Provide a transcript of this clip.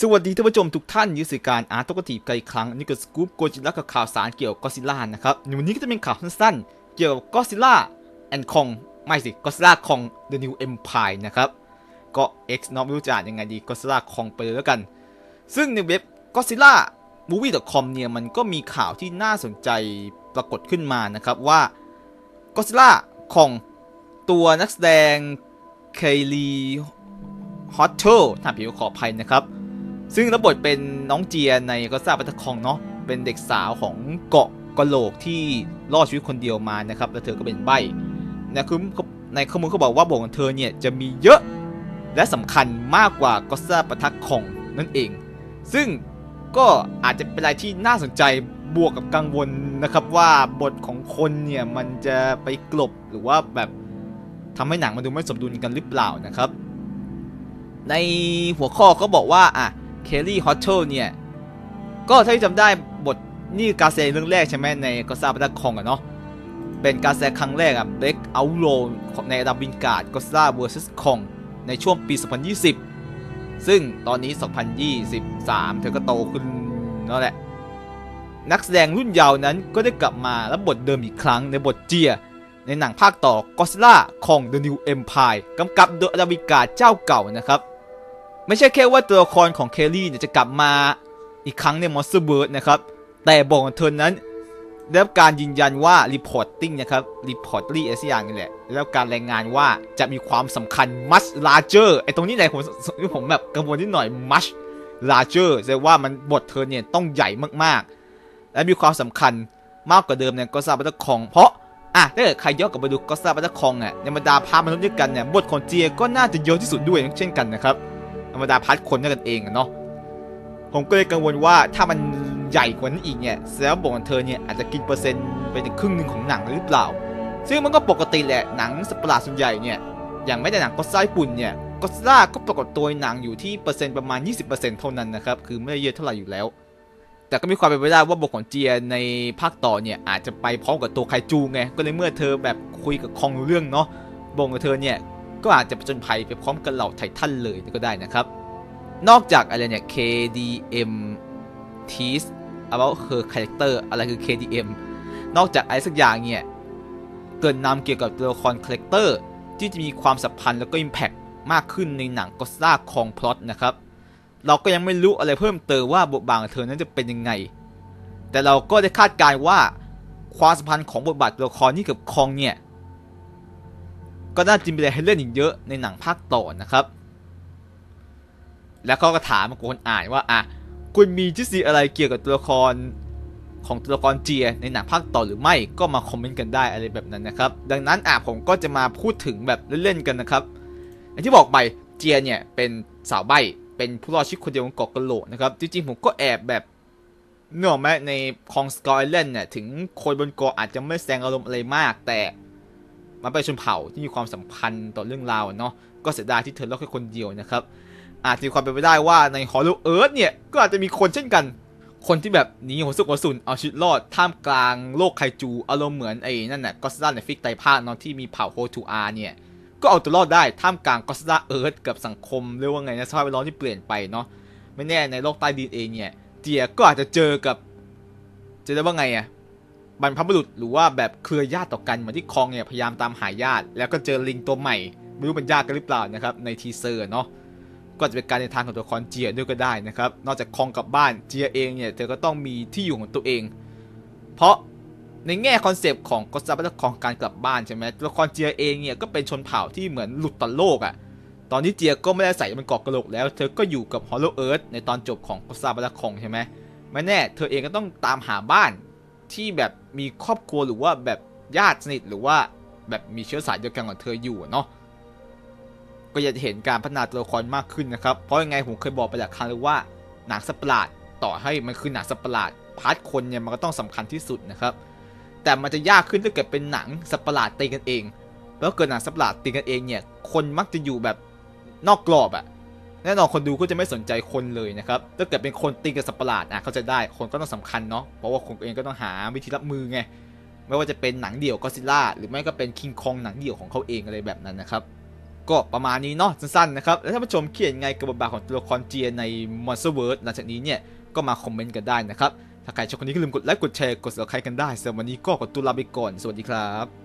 สวัสดีท่านผู้ชมทุกท่านยินดีการอาร์ตกตีไกลครั้งนี่ก็สกู๊ปโกจิล่ากับข่าวสารเกี่ยวกับก็ซิล่านะครับในวันนี้ก็จะเป็นข่าวสั้นๆ เกี่ยวกับก็ซิล่าแอนคองไม่สิก็ซิล่าคอง The New Empire นะครับ ก็ X เนาะไม่รู้จะอ่านยังไงดีก็ซิล่าคองไปเลยแล้วกัน ซึ่งในเว็บก็ซิล่า movie.com เนี่ยมันก็มีข่าวที่น่าสนใจปรากฏขึ้นมานะครับว่าก็ซิล่าคองตัวนักแสดงเคลีฮอตเทลถ้าผิวขออภัยนะครับ ซึ่งรับบทเป็นน้องเจียในก็ซาปัตคองเนาะเป็นเด็กสาวของเกาะกะโหลกที่รอดชีวิตคนเดียวมานะครับ แล้วเธอก็เป็นใบ้ในคือในข้อมูลเขาบอกว่าบทของเธอเนี่ยจะมีเยอะและสำคัญมากกว่าก็ซาปัตคองนั่นเอง ซึ่งก็อาจจะเป็นอะไรที่น่าสนใจบวกกับกังวลนะครับว่าบทของคนเนี่ยมันจะไปกลบหรือว่าแบบทำให้หนังมันดูไม่สมดุลกันหรือเปล่านะครับ ในหัวข้อเขาบอกว่าอะ เคลลี่ฮอตเทลเนี่ย ก็ถ้าที่จำได้บทนี่การแสดงเรื่องแรกใช่ไหมในก็ซาบัตคองอะเนาะเป็นการแสดงครั้งแรกอะเบรกเอาโรในดับบินการ์ดก็ซา vs คองในช่วงปี 2020 ซึ่งตอนนี้ 2023 เธอก็โตขึ้นแล้วแหละ นักแสดงรุ่นเยาว์นั้นก็ได้กลับมารับบทเดิมอีกครั้งในบทเจีย ในหนังภาคต่อ Godzilla ของ The New Empire กำกับโดยอดัมบิกาเจ้าเก่านะครับ ไม่ใช่แค่ว่าตัวละครของเคลลี่เนี่ยจะกลับมาอีกครั้งใน Monsterverse นะครับ แต่บอกของเธอนั้นได้รับการยืนยันว่า reporting นะครับ reportly อะไรสักอย่างนี่แหละได้รับการรายงานว่าจะมีความสำคัญ much larger ไอ้ตรงนี้แหละผมผมแบบกังวลนิดหน่อย much larger แสดงว่ามันบทเธอเนี่ยต้องใหญ่มากๆ และมีความสำคัญมากกว่าเดิมในก็ซาบัตคอง เพราะอะถ้าเกิดใครย้อนกลับไปดูก็ซาบัตคองอะในบรรดาพามนุษย์ด้วยกันเนี่ยบทของเจียก็น่าจะเยอะที่สุดด้วยเช่นกันนะครับ ธรรมดาพัดคนกันเองอะเนาะผมก็เลยกังวลว่าถ้ามันใหญ่กว่านั้นอีกเนี่ยแสดงว่าบของเธอเนี่ยอาจจะกินเปอร์เซ็นต์ไปถึงครึ่งหนึ่งของหนังหรือเปล่า ซึ่งมันก็ปกติแหละหนังสปาร์ส่วนใหญ่เนี่ยอย่างไม่แต่หนังก็ซาญี่ปุ่นเนี่ยก็ซ่าก็ปรากฏตัวหนังอยู่ที่เปอร์เซ็นต์ประมาณ 20%เท่านั้นนะครับคือไม่ได้เยอะเท่าไหร่อยู่แล้ว แต่ก็มีความเป็นไปได้ว่าบทของเจียในภาคต่อเนี่ยอาจจะไปพร้อมกับตัวไคจูไงก็เลยเมื่อเธอแบบคุยกับคองเรื่องเนาะบทของเธอเนี่ย ก็อาจจะผจญภัยไปพร้อมกับเหล่าไททันเลยก็ได้นะครับ นอกจากอะไรเนี่ย KDM tease about her character อะไรคือ KDM นอกจากอะไรสักอย่างเนี่ย เกินนำเกี่ยวกับตัวละครคาแรคเตอร์ที่จะมีความสัมพันธ์แล้วก็ Impact มากขึ้นในหนังก็ซ่าคองพล็อตนะครับ เราก็ยังไม่รู้อะไรเพิ่มเติมว่าบทบาทของเธอนั้นจะเป็นยังไง แต่เราก็ได้คาดการณ์ว่าความสัมพันธ์ของบทบาทตัวละครนี้กับคองเนี่ย ก็น่าจะมีอะไรให้เล่นอีกเยอะในหนังภาคต่อนะครับ แล้วเขาก็ถามคนอ่านว่าอะคุณมีทฤษฎีอะไรเกี่ยวกับตัวละครของตัวละครเจียในหนังภาคต่อหรือไม่ก็มาคอมเมนต์กันได้อะไรแบบนั้นนะครับ ดังนั้นอะผมก็จะมาพูดถึงแบบเล่นๆกันนะครับอย่างที่บอกไปเจียเนี่ยเป็นสาวใบ้เป็นผู้รอดชีวิตคนเดียวของเกาะกะโหลกนะครับ จริงๆ ผมก็แอบแบบเนื่องไหมในคองสกอร์เลนเนี่ยถึงคนบนเกาะอาจจะไม่แสดงอารมณ์อะไรมาก แต่ มันเป็นชนเผ่าที่มีความสัมพันธ์ต่อเรื่องราวเนาะก็เสียดายที่เธอรอดแค่คนเดียวนะครับ อาจจะมีความเป็นไปได้ว่าในฮอล l ลเอิร์ธเนี่ยก็อาจจะมีคนเช่นกัน คนที่แบบหนีหัวซุกหัวสุนเอาชีวิตรอดท่ามกลางโลกไคจูอารมณ์เหมือนไอ้นั่นน่ะก็สซาในฟิกไตภาคเนาะที่มีเผ่าโฮทูอาเนี่ยก็เอาตัวรอดได้ท่ามกลางก็สซาเอิร์ธกับสังคมเรียกว่าไงนะสภาพแวดล้อมที่เปลี่ยนไปเนาะไม่แน่ในโลกใต้ดินเองเนี่ยเจียก็อาจจะเจอกับจะได้ว่าไงอะ บรรพบุรุษหรือว่าแบบเครือญาติต่อกันเหมือนที่คองเนี่ยพยายามตามหาญาติ แล้วก็เจอลิงตัวใหม่ไม่รู้เป็นญาติกันหรือเปล่านะครับในทีเซอร์เนาะก็จะเป็นการในทางของตัวละครเจียด้วยก็ได้นะครับ นอกจากคองกลับบ้านเจียเองเนี่ยเธอก็ต้องมีที่อยู่ของตัวเอง เพราะในแง่คอนเซปต์ของก็ซาบัตของการกลับบ้านใช่ไหมตัวละครเจียเองเนี่ยก็เป็นชนเผ่าที่เหมือนหลุดต่อโลกอะ่ะตอนนี้เจียก็ไม่ได้ใส่มันกาะกระโหลกแล้ว เธอก็อยู่กับฮอลโลเอิร์ธในตอนจบของก็ซาบัตคองใช่ไหมไม่แน่ เธอเองก็ต้องตามหาบ้าน ที่แบบมีครอบครัวหรือว่าแบบญาติสนิทหรือว่าแบบมีเชื้อสายเดียวกันกับเธออยู่เนาะก็จะเห็นการพัฒนาตัวละครมากขึ้นนะครับ เพราะยังไงผมเคยบอกไปหลายครั้งเลยว่าหนังสัตว์ประหลาดต่อให้มันคือหนังสัตว์ประหลาดพาร์ทคนเนี่ยมันก็ต้องสำคัญที่สุดนะครับ แต่มันจะยากขึ้นถ้าเกิดเป็นหนังสัตว์ประหลาดตีกันเอง แล้วเกิดหนังสัตว์ประหลาดตีกันเองเนี่ยคนมักจะอยู่แบบนอกกรอบอะ แน่นอนคนดูก็จะไม่สนใจคนเลยนะครับ ถ้าเกิดเป็นคนตีกับสัตว์ประหลาดอะเขาจะได้ คนก็ต้องสำคัญเนาะ เพราะว่าคนเองก็ต้องหาวิธีรับมือไง ไม่ว่าจะเป็นหนังเดี่ยวก็ซิล่า หรือไม่ก็เป็นคิงคองหนังเดี่ยวของเขาเองอะไรแบบนั้นนะครับ ก็ประมาณนี้เนาะสั้นๆนะครับ แล้วท่านผู้ชมคิดยังไงกับบทบาทของตัวละครเจียใน Monsterverse หลังจากนี้เนี่ย ก็มาคอมเมนต์กันได้นะครับ ถ้าใครชอบคนนี้ก็ลืมกดไลค์ กดแชร์ กด subscribe กันได้สำหรับวันนี้ก็ขอตัวลาไปก่อน สวัสดีครับ